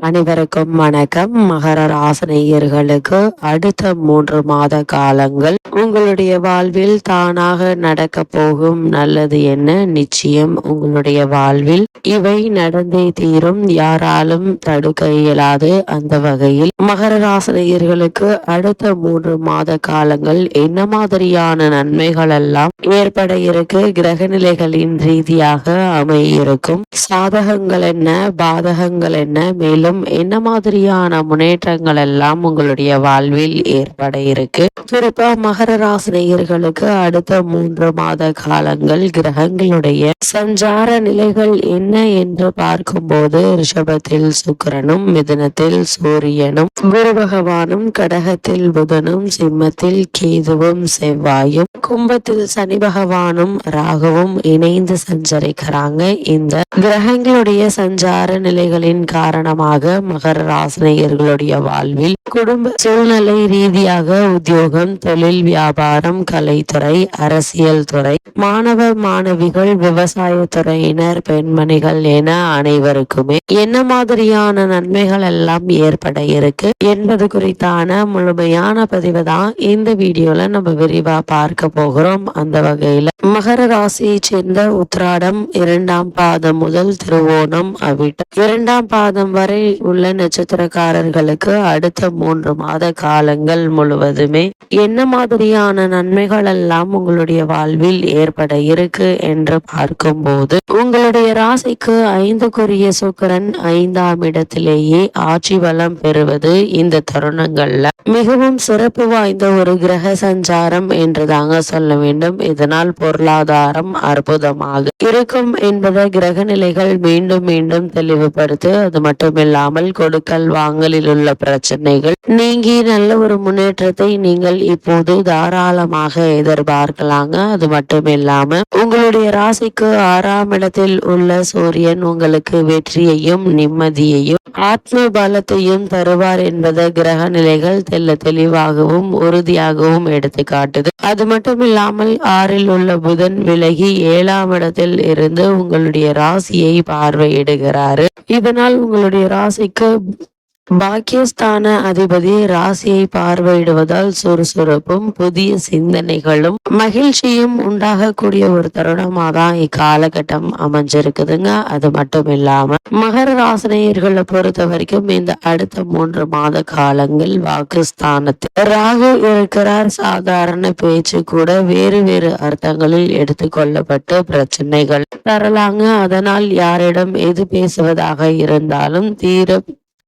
அனைவருக்கும் வணக்கம். மகர ராசனையர்களுக்கு அடுத்த மூன்று மாத காலங்கள் உங்களுடைய வாழ்வில் தானாக நடக்க போகும். நல்லது என்ன? நிச்சயம் உங்களுடைய வாழ்வில் இவை நடந்தே தீரும். யாராலும் தடுக்க இயலாது. அந்த வகையில் மகர ராசனையர்களுக்கு அடுத்த மூன்று மாத காலங்கள் என்ன மாதிரியான நன்மைகள் எல்லாம் ஏற்பட இருக்கு? கிரக நிலைகளின் ரீதியாக அமையிருக்கும் சாதகங்கள் என்ன? பாதகங்கள் என்ன? மேலும் என்ன மாதிரியான முன்னேற்றங்கள் எல்லாம் உங்களுடைய வாழ்வில் ஏற்பட இருக்கு? குறிப்பா மகர ராசினியர்களுக்கு அடுத்த மூன்று மாத காலங்கள் கிரகங்களுடைய சஞ்சார நிலைகள் என்ன என்று பார்க்கும்போது ரிஷபத்தில் சுக்கரனும் மிதனத்தில் சூரியனும் குரு பகவானும் கடகத்தில் புதனும் சிம்மத்தில் கேதுவும் செவ்வாயும் கும்பத்தில் சனி பகவானும் ராகுவும் இணைந்து சஞ்சரிக்கிறாங்க. இந்த கிரகங்களுடைய சஞ்சார நிலைகளின் காரணமாக மகர ராசினியர்களுடைய வாழ்வில் குடும்ப சூழ்நிலை ரீதியாக உத்தியோகம் தொழில் வியாபாரம் கலைத்துறை அரசியல் துறை மாணவ மாணவிகள் விவசாய துறையினர் பெண்மணிகள் என அனைவருக்குமே என்ன மாதிரியான நன்மைகள் எல்லாம் ஏற்பட இருக்கு என்பது குறித்தான முழுமையான பதிவு தான் இந்த வீடியோல நம்ம விரிவா பார்க்க போகிறோம். அந்த வகையில மகர ராசியை சேர்ந்த உத்ராடம் இரண்டாம் பாதம் முதல் திருவோணம் அவிட்டம் இரண்டாம் பாதம் வரை உள்ள நட்சத்திரக்காரர்களுக்கு அடுத்த மூன்று மாத காலங்கள் முழுவதுமே என்ன மாதிரியான நன்மைகள் எல்லாம் உங்களுடைய வாழ்வில் ஏற்பட இருக்கு என்று பார்க்கும்போது உங்களுடைய ராசிக்கு ஐந்துக்குரிய சுக்கரன் ஐந்தாம் இடத்திலேயே ஆட்சி பலம் பெறுவது இந்த தருணங்கள்ல மிகவும் சிறப்பு வாய்ந்த ஒரு கிரக சஞ்சாரம் என்று தாங்க சொல்ல வேண்டும். இதனால் பொருளாதாரம் அற்புதமாக இருக்கும் என்பதை கிரக சூழ்நிலைகள் மீண்டும் மீண்டும் தெளிவுபடுத்து அது மட்டுமில்லாமல் கொடுக்கல் வாங்கலில் உள்ள பிரச்சனைகள் நீங்கி நல்ல ஒரு முன்னேற்றத்தை நீங்கள் இப்போது தாராளமாக எதிர்பார்க்கலாங்க. அது மட்டும் இல்லாம உங்களுடைய ராசிக்கு ஆறாம் இடத்தில் உள்ள சூரியன் உங்களுக்கு வெற்றியையும் நிம்மதியையும் ஆத்ம பலத்தையும் தருவார் என்பது கிரக நிலைகள் தெல்ல தெளிவாகவும் உறுதியாகவும் எடுத்து காட்டுது அது மட்டும் இல்லாமல் ஆறில் உள்ள புதன் விலகி ஏழாம் இடத்தில் இருந்து உங்களுடைய ராசியை பார்வையிடுகிறாரு. இதனால் உங்களுடைய ராசிக்கு பாக்கியஸ்தான அதிபதி ராசியை பார்வையிடுவதால் சுறுசுறுப்பும் புதிய சிந்தனைகளும் மகிழ்ச்சியும் உண்டாகக்கூடிய ஒரு தருணமாக தான் இக்காலகட்டம் அமைஞ்சிருக்குதுங்க. அது மட்டும் இல்லாம மகர ராசினியர்களை பொறுத்த வரைக்கும் இந்த அடுத்த மூன்று மாத காலங்கள் வாக்குஸ்தானத்தில் ராகு இருக்கிறார். சாதாரண பேச்சு கூட வேறு வேறு அர்த்தங்களில் எடுத்துக்கொள்ளப்பட்டு பிரச்சனைகள் தரலாங்க அதனால் யாரிடம் எது பேசுவதாக இருந்தாலும் தீர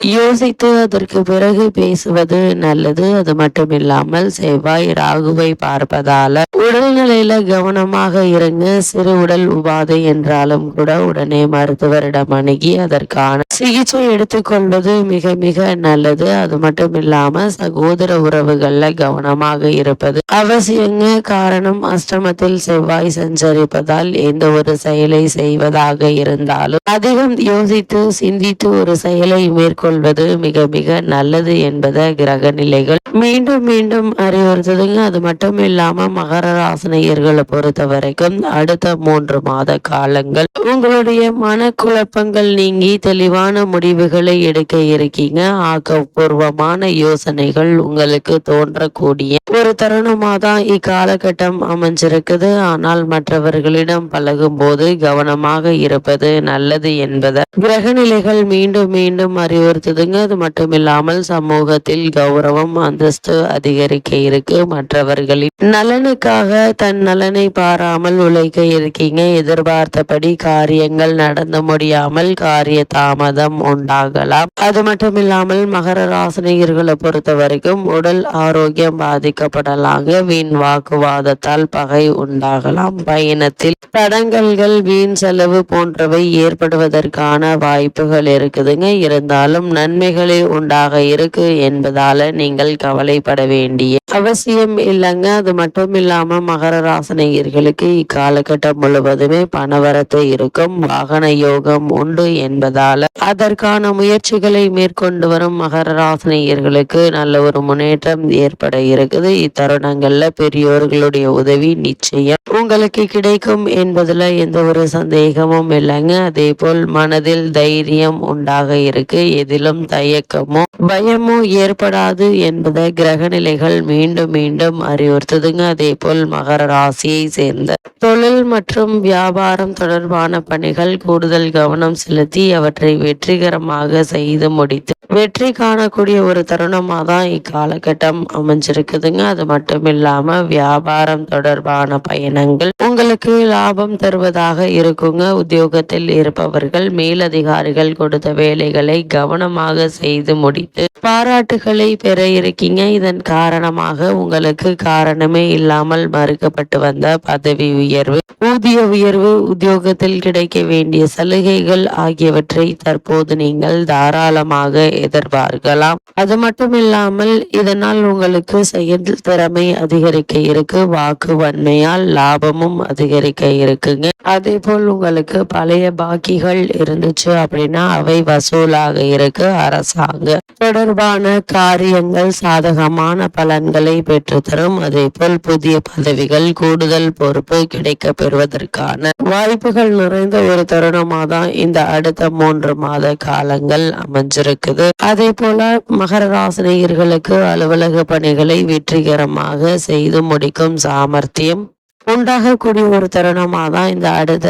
யோசித்து அதற்கு பிறகு பேசுவது நல்லது. அது மட்டும் இல்லாமல் செவ்வாய் ராகுவை பார்ப்பதால உடல்நிலையில கவனமாக இருங்க. சிறு உடல் உபாதை என்றாலும் கூட உடனே மருத்துவரிடம் அணுகி அதற்கான சிகிச்சை எடுத்துக்கொள்வது மிக மிக நல்லது. அது மட்டும் இல்லாம சகோதர உறவுகள்ல கவனமாக இருப்பது அவசியங்க. காரணம் அஷ்டமத்தில் செவ்வாய் சஞ்சரிப்பதால் எந்த ஒரு செயலை செய்வதாக இருந்தாலும் அதிகம் யோசித்து சிந்தித்து ஒரு செயலை மேற்கொள்ள கொள்வது மிக மிக நல்லது என்பதை கிரக நிலைகள் மீண்டும் மீண்டும் அறிவுறுத்துதுங்க. அது மட்டும் இல்லாம மகர ராசினியர்களை பொறுத்த வரைக்கும் அடுத்த மூன்று மாத காலங்கள் உங்களுடைய மனக்குழப்பங்கள் நீங்கி தெளிவான முடிவுகளை எடுக்க இருக்கீங்க. ஆக்கப்பூர்வமான யோசனைகள் உங்களுக்கு தோன்றக்கூடிய ஒரு தருணமா தான் இக்காலகட்டம் அமைஞ்சிருக்குது. ஆனால் மற்றவர்களிடம் பழகும் போது கவனமாக இருப்பது நல்லது என்பதை கிரக நிலைகள் மீண்டும் மீண்டும் அறிவுறுத்துதுங்க அது மட்டும் இல்லாமல் சமூகத்தில் கௌரவம் அந்தஸ்து அதிகரிக்க இருக்கு. மற்றவர்களின் நலனுக்காக தன் நலனை பாராமல் உழைக்க இருக்கீங்க. எதிர்பார்த்தபடி காரியங்கள் நடந்து முடியாமல் காரிய தாமதம் உண்டாகலாம். அது மட்டும் இல்லாமல் மகர ராசினியர்களை பொறுத்த வரைக்கும் உடல் ஆரோக்கியம் பாதிக்கப்படலாங்க. வீண் வாக்குவாதத்தால் பகை உண்டாகலாம். பயணத்தில் தடங்கல்கள் வீண் செலவு போன்றவை ஏற்படுவதற்கான வாய்ப்புகள் இருக்குதுங்க. இருந்தாலும் நன்மைகளே உண்டாக இருக்கு என்பதால நீங்கள் கவலைப்பட வேண்டிய அவசியம் இல்லைங்க. அது மட்டும் இல்லாம மகர ராசனையர்களுக்கு இக்காலகட்டம் முழுவதுமே பணவரத்து இருக்கும். வாகன யோகம் உண்டு என்பதால அதற்கான முயற்சிகளை மேற்கொண்டு வரும் மகர ராசனையர்களுக்கு நல்ல ஒரு முன்னேற்றம் ஏற்பட இருக்குது. இத்தருணங்கள்ல பெரியோர்களுடைய உதவி நிச்சயம் உங்களுக்கு கிடைக்கும் என்பதுல எந்த ஒரு சந்தேகமும் இல்லைங்க. அதே போல் மனதில் தைரியம் உண்டாக இருக்கு. எதிலும் தயக்கமோ பயமோ ஏற்படாது என்பதை கிரக நிலைகள் மீண்டும் மீண்டும் அறிவுறுத்துதுங்க. அதே போல் மகர ராசியை சேர்ந்த தொழில் மற்றும் வியாபாரம் தொடர்பான பணிகள் கூடுதல் கவனம் செலுத்தி அவற்றை வெற்றிகரமாக செய்து முடித்து வெற்றி காணக்கூடிய ஒரு தருணமாக தான் இக்காலகட்டம் அமைஞ்சிருக்குதுங்க. அது மட்டும் இல்லாம வியாபாரம் தொடர்பான பயணங்கள் உங்களுக்கு லாபம் தருவதாக இருக்குங்க. உத்தியோகத்தில் இருப்பவர்கள் மேலதிகாரிகள் கொடுத்த வேலைகளை கவனமாக செய்து முடித்து பாராட்டுகளை பெற இருக்கீங்க. இதன் காரணமாக உங்களுக்கு காரணமே இல்லாமல் மறுக்கப்பட்டு வந்த பதவி உயர்வு ஊதிய உயர்வு உத்தியோகத்தில் கிடைக்க வேண்டிய சலுகைகள் ஆகியவற்றை தற்போது நீங்கள் தாராளமாக எதிர்பார்க்கலாம். அது மட்டும் இல்லாமல் இதனால் உங்களுக்கு செயல் திறமை அதிகரிக்க இருக்கு வாக்கு வன்மையால் லாபமும் அதிகரிக்க இருக்குங்க. அதே போல் உங்களுக்கு பழைய பாக்கிகள் இருந்துச்சு அப்படின்னா அவை வசூலாக இருக்கு அரசாங்க தொடர்பான காரியங்கள் சாதகமான பலன்களை பெற்றுத்தரும். அதே போல் புதிய பதவிகள் கூடுதல் பொறுப்பு கிடைக்க பெறுவதற்கான வாய்ப்புகள் நிறைந்த ஒரு தருணமா தான் இந்த அடுத்த மூன்று மாத காலங்கள் அமைஞ்சிருக்குது. அதே போல மகர ராசினியர்களுக்கு அலுவலக பணிகளை வெற்றிகரமாக செய்து முடிக்கும் சாமர்த்தியம் உண்டாகக்கூடிய ஒரு தருணமாக தான் இந்த அடுத்த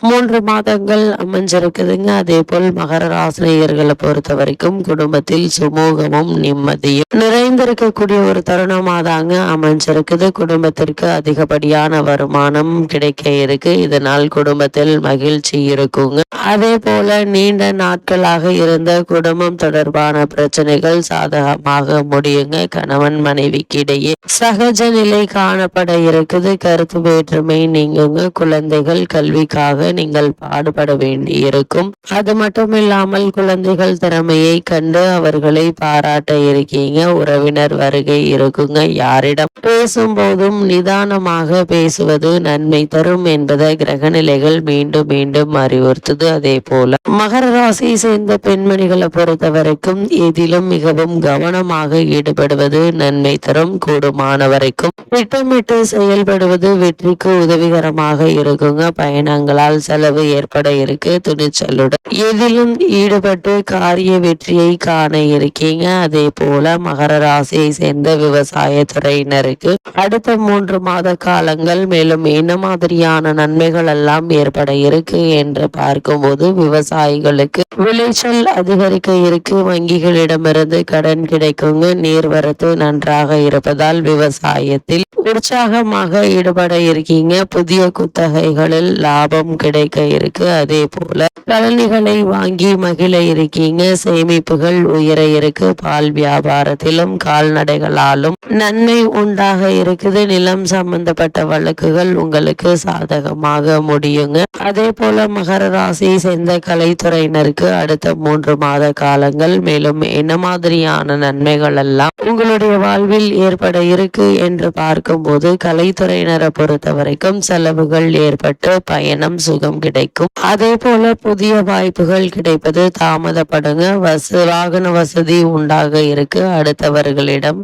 மூன்று மாதங்கள் அமைஞ்சிருக்குதுங்க. அதே போல் மகர ராசினியர்களை பொறுத்த வரைக்கும் குடும்பத்தில் சுமூகமும் நிம்மதியும் நிறைந்திருக்கக்கூடிய ஒரு தருணமாக தாங்க அமைஞ்சிருக்குது. குடும்பத்திற்கு அதிகப்படியான வருமானம் கிடைக்க இருக்கு. இதனால் குடும்பத்தில் மகிழ்ச்சி இருக்குங்க. அதே போல நீண்ட நாட்களாக இருந்த குடும்பம் தொடர்பான பிரச்சனைகள் சாதகமாக முடியுங்க. கணவன் மனைவிக்கு இடையே சகஜ நிலை காணப்பட இருக்குது. கருத்து வேற்றுமை நீங்குங்க. குழந்தைகள் கல்விக்காக நீங்கள் பாடுபட வேண்டி இருக்கும் அது மட்டும் இல்லாமல் குழந்தைகள் திறமையை கண்டு அவர்களை பாராட்ட இருக்கீங்க. உறவினர் வருகை இருக்குங்க. யாரிடம் பேசும்போதும் நிதானமாக பேசுவது நன்மை தரும் என்பதை கிரகநிலைகள் மீண்டும் மீண்டும் அறிவுறுத்துது. அதே போல மகர ராசியை சேர்ந்த பெண்மணிகளை பொறுத்த வரைக்கும் எதிலும் மிகவும் கவனமாக ஈடுபடுவது நன்மை தரும். கூடுமான வரைக்கும் திட்டமிட்டு செயல்படுவது வெற்றிக்கு உதவிகரமாக இருக்குங்க. பயணங்களால் செலவு ஏற்பட இருக்கு துணிச்சலுடன். எதிலும் ஈடுபட்டு காரிய வெற்றியை காண இருக்கீங்க. அதே போல மகர ராசியை சேர்ந்த விவசாய துறையினருக்கு அடுத்த மூன்று மாத காலங்கள் மேலும் என்ன மாதிரியான நன்மைகள் எல்லாம் ஏற்பட இருக்கு என்று பார்க்கும்போது விவசாயிகளுக்கு விளைச்சல் அதிகரிக்க இருக்கு. வங்கிகளிடமிருந்து கடன் கிடைக்குங்க. நீர்வரத்து நன்றாக இருப்பதால் விவசாயத்தில் உற்சாகமாக ஈடுபட இருக்கீங்க. புதிய குத்தகைகளில் லாபம் கிடைக்க இருக்கு. அதே போல கழனிகளை வாங்கி மகிழ இருக்கீங்க. சேமிப்புகள் உயர இருக்கு. பால் வியாபாரத்திலும் கால்நடைகளாலும் நன்மை உண்டாக இருக்குது. நிலம் சம்பந்தப்பட்ட வழக்குகள் உங்களுக்கு சாதகமாக முடியுங்க. அதே போல மகர ராசி சேர்ந்த கலைத்துறையினருக்கு அடுத்த மூன்று மாத காலங்கள் மேலும் என்ன மாதிரியான நன்மைகள் எல்லாம் உங்களுடைய வாழ்வில் ஏற்பட இருக்கு என்று பார்க்கும்போது கலைத்துறையினரை பொறுத்த வரைக்கும் செலவுகள் ஏற்பட்டு பயணம் சுகம் கிடைக்கும். அதே போல புதிய வாய்ப்புகள் கிடைப்பது தாமதப்படுங்க. வச வாகன வசதி உண்டாக இருக்கு. அடுத்தவர்களிடம்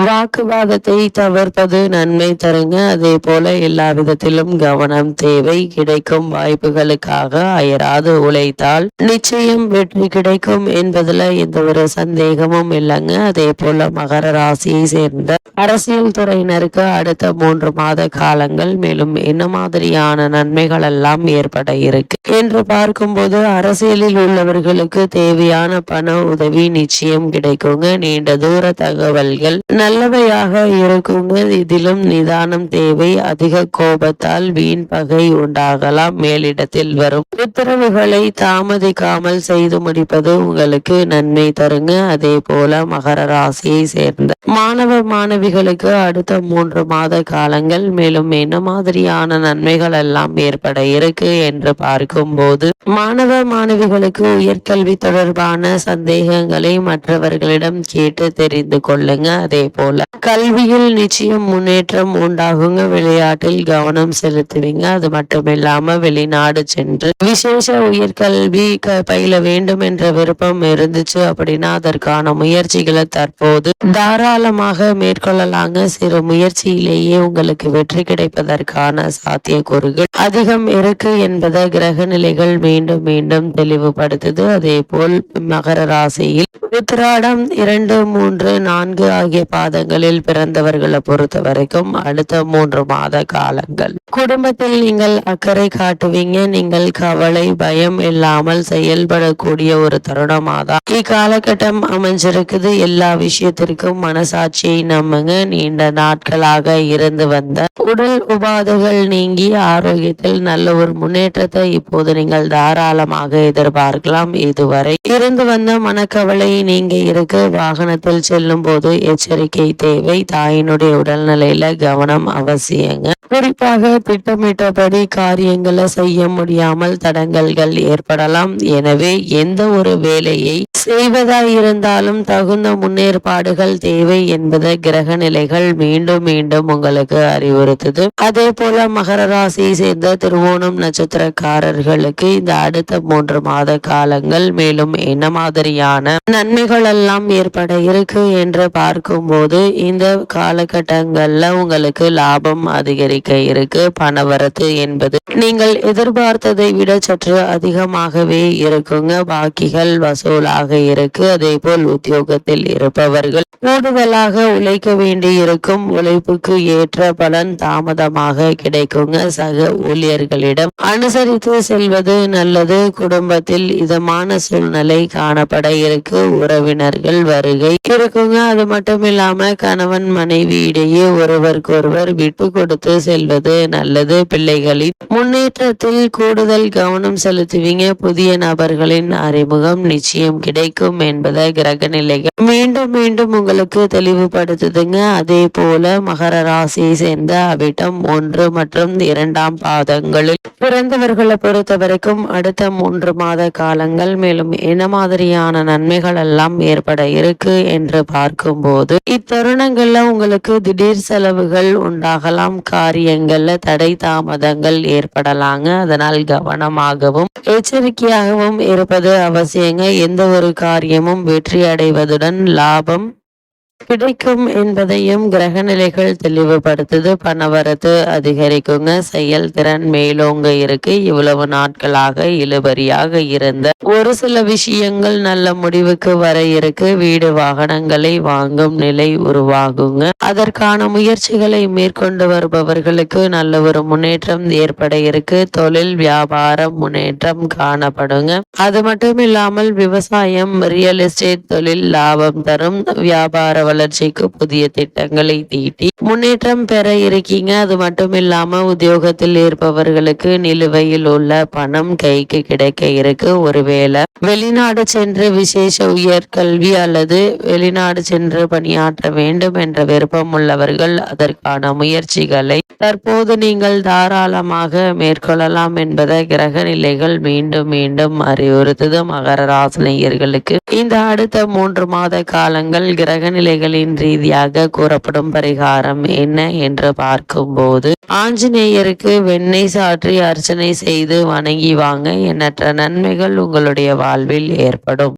வாக்குவாதத்தை தவிர்ப்பது நன்மை தருங்க. அதே போல எல்லா விதத்திலும் கவனம் தேவை கிடைக்கும் வாய்ப்புகளுக்காக அயராது உழைத்தால் நிச்சயம் வெற்றி கிடைக்கும் என்பதுல எந்த ஒரு சந்தேகமும் இல்லைங்க. அதே போல மகர ராசியை சேர்ந்த அரசியல் துறையினருக்கு அடுத்த மூன்று மாத காலங்கள் மேலும் என்ன மாதிரியான நன்மைகள் எல்லாம் ஏற்பட இருக்கு என்று பார்க்கும்போது அரசியலில் உள்ளவர்களுக்கு தேவையான பண உதவி நிச்சயம் கிடைக்குங்க. நீண்ட தூர தகவல்கள் நல்லவையாக இருக்குங்க இதிலும் நிதானம் தேவை அதிக கோபத்தால் வீண் பகை உண்டாகலாம். மேலிடத்தில் வரும் உத்தரவுகளை தாமதிக்காமல் செய்து முடிப்பது உங்களுக்கு நன்மை தருங்க. அதே போல மகர ராசியை சேர்ந்த மாணவ மாணவிகளுக்கு அடுத்த மூன்று மாத காலங்கள் மேலும் என்ன மாதிரியான நன்மைகள் எல்லாம் ஏற்பட இருக்கு என்று பார்க்கும் போது மாணவ மாணவிகளுக்கு உயர்கல்வி தொடர்பான சந்தேகங்களை மற்றவர்களிடம் கேட்டு தெரிந்து கொள்ளுங்க. அதே போல. கல்வியில் நிச்சயம் முன்னேற்றம் உண்டாகுங்க. விளையாட்டில் கவனம் செலுத்துவீங்க. அது மட்டும் இல்லாம வெளிநாடு சென்று விசேஷ உயர்கல்வி பயில வேண்டும் என்ற விருப்பம் இருந்துச்சு அப்படின்னா அதற்கான முயற்சிகளை தற்போது தாராளமாக மேற்கொள்ளலாங்க. சிறு முயற்சியிலேயே உங்களுக்கு வெற்றி கிடைப்பதற்கான சாத்தியக்கூறுகள் அதிகம் இருக்கு என்பதை கிரக நிலைகள் மீண்டும் மீண்டும் தெளிவுபடுத்துது. அதே போல் மகர ராசியில். உத்திராடம் இரண்டு மூன்று நான்கு ஆகிய மாதங்களில் பிறந்தவர்களை பொறுத்த வரைக்கும் அடுத்த மூன்று மாத காலங்கள். குடும்பத்தில் நீங்கள் அக்கறை காட்டுவீங்க. நீங்கள் கவலை பயம் இல்லாமல் செயல்படக்கூடிய ஒரு தருணமாதான் இக்காலகட்டம் அமைஞ்சிருக்குது. எல்லா விஷயத்திற்கும் மனசாட்சியை நம்புங்க. நீண்ட நாட்களாக இருந்து வந்த உடல் உபாதைகள் நீங்கி ஆரோக்கியத்தில் நல்ல ஒரு முன்னேற்றத்தை இப்போது நீங்கள் தாராளமாக எதிர்பார்க்கலாம். இதுவரை இருந்து வந்த மனக்கவலை நீங்க இருக்கு. வாகனத்தில் செல்லும் போது எச்சரிக்கை தேவை. தாயினுடைய உடல்நிலையில கவனம் அவசியங்க. குறிப்பாக திட்டமிட்டபடி காரியங்களை செய்ய முடியாமல் தடங்கல்கள் ஏற்படலாம். எனவே எந்த ஒரு வேலையை செய்வதாய் இருந்தாலும் தகுந்த முன்னேற்பாடுகள் தேவை என்பதை கிரக நிலைகள் மீண்டும் மீண்டும் உங்களுக்கு அறிவுறுத்துது. அதே போல மகர ராசியை சேர்ந்த திருவோணம் நட்சத்திரக்காரர்களுக்கு இந்த அடுத்த மூன்று மாத காலங்கள் மேலும் என்ன மாதிரியான நன்மைகள் எல்லாம் ஏற்பட இருக்கு என்று பார்க்கும்போது இந்த காலகட்டங்கள்ல உங்களுக்கு லாபம் அதிகரிக்க இருக்கு. பணவரத்து என்பது நீங்கள் எதிர்பார்த்ததை விட சற்று அதிகமாகவே இருக்குங்க. பாக்கிகள் வசூலாக இருக்கு. அதே போல் உத்தியோகத்தில் இருப்பவர்கள் கூடுதலாக உழைக்க வேண்டி இருக்கும் உழைப்புக்கு ஏற்ற பலன் தாமதமாக கிடைக்குங்க. சக ஊழியர்களிடம் அனுசரித்து செல்வது நல்லது. குடும்பத்தில் இதமான சூழ்நிலை காணப்பட இருக்கு. உறவினர்கள் வருகை இருக்குங்க. அது மட்டும் இல்லாம கணவன் மனைவி இடையே ஒருவருக்கொருவர் விட்டு கொடுத்து செல்வது நல்லது. பிள்ளைகளின் முன்னேற்றத்தில் கூடுதல் கவனம் செலுத்துவீங்க. புதிய நபர்களின் அறிமுகம் நிச்சயம் கிடைக்கும் என்பதை கிரக நிலைகள் மீண்டும் மீண்டும் உங்களுக்கு தெளிவுபடுத்துதுங்க. அதே போல மகர ராசியை சேர்ந்த அவிட்டம் ஒன்று மற்றும் இரண்டாம் பாதங்களில் பிறந்தவர்களை பொறுத்த வரைக்கும் அடுத்த மூன்று மாத காலங்கள் மேலும் என்ன மாதிரியான நன்மைகள் எல்லாம் ஏற்பட இருக்கு என்று பார்க்கும்போது இத்தருணங்கள்ல உங்களுக்கு திடீர் செலவுகள் உண்டாகலாம் காரியங்கள்ல தடை தாமதங்கள் ஏற்படலாங்க. அதனால் கவனமாகவும் எச்சரிக்கையாகவும் இருப்பது அவசியங்க. எந்த ஒரு காரியமும் வெற்றி அடைவதுடன் லாபம் கிடைக்கும் என்பதையும் கிரக நிலைகள் தெளிவுபடுத்துது. பணவரத்து அதிகரிக்குங்க. செயல்திறன் மேலோங்க இருக்கு. இவ்வளவு நாட்களாக இழுபறியாக இருந்த ஒரு சில விஷயங்கள் நல்ல முடிவுக்கு வர இருக்கு. வீடு வாகனங்களை வாங்கும் நிலை உருவாகுங்க. அதற்கான முயற்சிகளை மேற்கொண்டு வருபவர்களுக்கு நல்ல ஒரு முன்னேற்றம் ஏற்பட இருக்கு. தொழில் வியாபாரம் முன்னேற்றம் காணப்படுங்க. அது மட்டும் இல்லாமல் விவசாயம் ரியல் எஸ்டேட் தொழில் லாபம் தரும். வியாபார வளர்ச்சிக்கு புதிய திட்டங்களை தீட்டி முன்னேற்றம் பெற இருக்கீங்க. அது மட்டும் இல்லாம உத்தியோகத்தில் இருப்பவர்களுக்கு நிலுவையில் உள்ள பணம் கைக்கு கிடைக்க இருக்கு. ஒருவேளை வெளிநாடு சென்று விசேஷ உயர்கல்வி அல்லது வெளிநாடு சென்று பணியாற்ற வேண்டும் என்ற விருப்பம் உள்ளவர்கள் அதற்கான முயற்சிகளை தற்போது நீங்கள் தாராளமாக மேற்கொள்ளலாம் என்பதை கிரக நிலைகள் மீண்டும் மீண்டும் அறிவுறுத்துது. மகர ராசினியர்களுக்கு இந்த அடுத்த மூன்று மாத காலங்கள் கிரக நிலைகளின் ரீதியாக கூறப்படும் பரிகாரம் என்ன என்று பார்க்கும்போது ஆஞ்சநேயருக்கு வெண்ணெய் சாற்றி அர்ச்சனை செய்து வணங்கி வாங்க எண்ணற்ற நன்மைகள் உங்களுடைய வாழ்வில் ஏற்படும்.